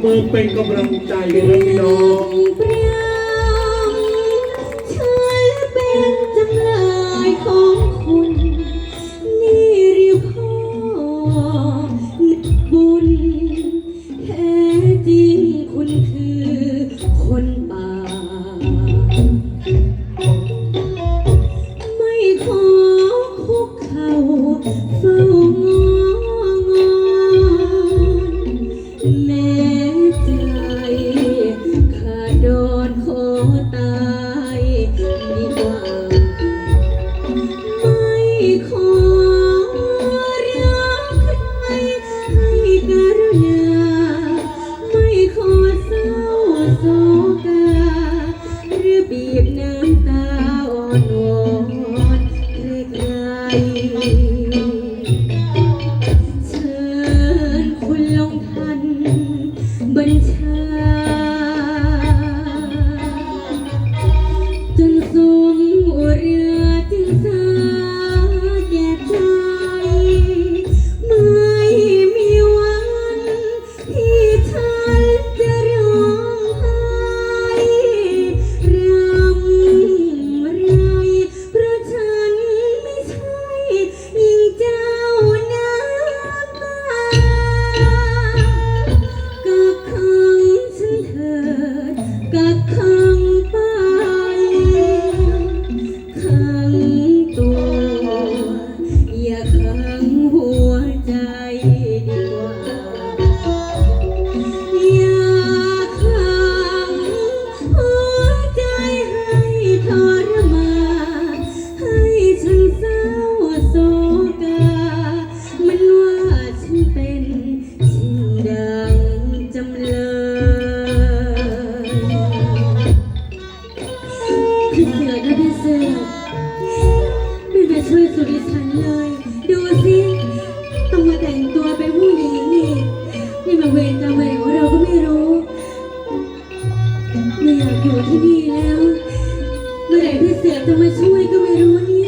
เมือเป็นกำลังใจพี่น้อง but ก็บ เถิดนะพี่เสือไม่มาช่วยสุริชันเลย ดูสิต้องมาแต่งตัวเป็นผู้หญินี่นี่มาเวรตาเวรเราก็ไม่รู้ไม่อยากอยู่ที่นี่แล้วเมื่อไหร่พี่เสือจะมาช่วยก็ไม่รู้นี่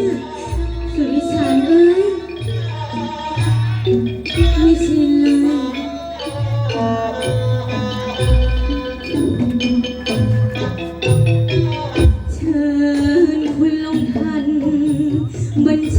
but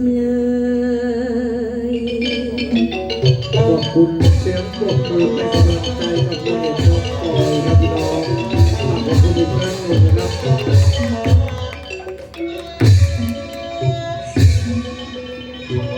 ำเลยขอบคุณเสียงปรบมือเป็นกำลังใจกับคุณเอน้อกปอครับน้องขอบคุณอีกครั้งหนึ่งนะครั